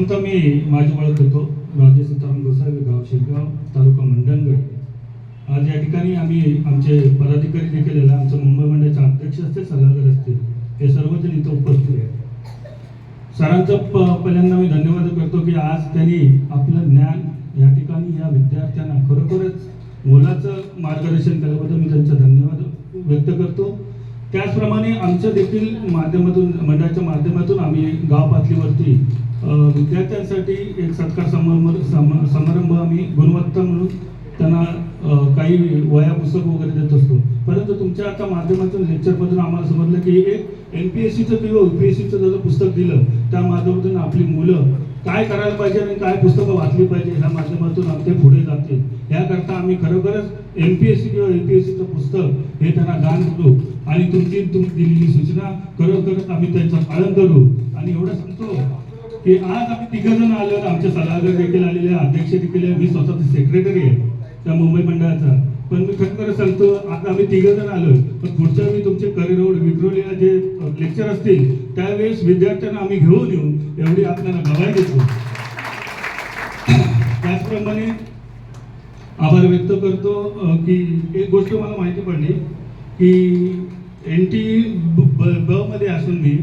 प्रथमतः मी माझी ओळख होतो राजे सीताराम गोसावी गाव शेगाव तालुका मंडणगड. आज या ठिकाणी आम्ही आमचे पदाधिकारी देखील आमचं मुंबई मंडळाचे अध्यक्ष असतील सल्लागार असतील हे सर्वजण इथं उपस्थित आहेत. सरांचं प पहिल्यांदा मी धन्यवाद करतो की आज त्यांनी आपलं ज्ञान या ठिकाणी या विद्यार्थ्यांना खरोखरच मोलाचं मार्गदर्शन केल्याबद्दल मी त्यांचा धन्यवाद व्यक्त करतो. त्याचप्रमाणे आमच्या देखील माध्यमातून मंडळाच्या माध्यमातून आम्ही गाव पातळीवरती विद्यार्थ्यांसाठी एक सत्कार समारंभ सम- समारंभ आम्ही गुणवत्ता म्हणून त्यांना काही वया पुस्तक वगैरे देत असतो. परंतु तुमच्या आता माध्यमातून लेक्चरमधून आम्हाला समजलं की एक एन पी एस सीचं किंवा यू पी एस सीचं जर पुस्तक दिलं त्या माध्यमातून आपली मुलं काय करायला पाहिजे आणि काय पुस्तकं वाचली पाहिजे ह्या माध्यमातून आमचे पुढे जातील. याकरता आम्ही खरोखरच एम पी एस सी किंवा यू पी एस सीचं पुस्तक हे त्यांना दान करू आणि तुमची तुम्ही दिलेली सूचना खरोखरच आम्ही त्यांचं पालन करू. आणि एवढं सांगतो की आज आम्ही तिघ जण आलो आमचे सल्लागार देखील आलेले आहे, अध्यक्ष देखील आहे मी स्वतः सेक्रेटरी आहे. त्या मुंबई मंडळाचा. पण मी खरं सांगतो आता आम्ही तिघ जण पण पुढच्या वेळी तुमचे करिरोड विक्रोलीला जे लेक्चर असतील त्यावेळेस विद्यार्थ्यांना आम्ही घेऊन येऊ. एवढी आपल्याला गवाही देतो. त्याचप्रमाणे आभार व्यक्त करतो की एक गोष्ट मला माहिती पडली की एन टी ब मध्ये असून मी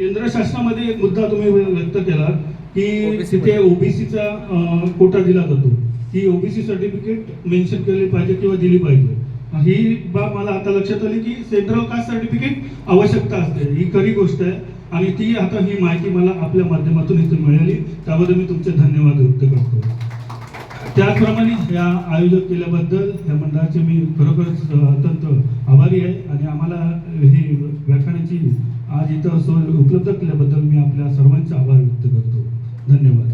केंद्र शासनामध्ये एक मुद्दा तुम्ही व्यक्त केला की तिथे ओबीसीचा कोटा दिला जातो. की ओबीसी सर्टिफिकेट मेन्शन केली पाहिजे किंवा दिली पाहिजे. ही बाब मला आता लक्षात आली की सेंट्रल कास्ट सर्टिफिकेट आवश्यकता असते. ही खरी गोष्ट आहे आणि ती आता ही माहिती मला आपल्या माध्यमातून इथून मिळाली. त्याबद्दल मी तुमचे धन्यवाद व्यक्त करतो. त्याचप्रमाणे या आयोजक केल्याबद्दल या मंडळाचे मी खरोखरच अत्यंत आभारी आहे आणि आम्हाला ही उपलब्ध केल्याबद्दल मी आपल्या सर्वांचे आभार व्यक्त करतो. धन्यवाद.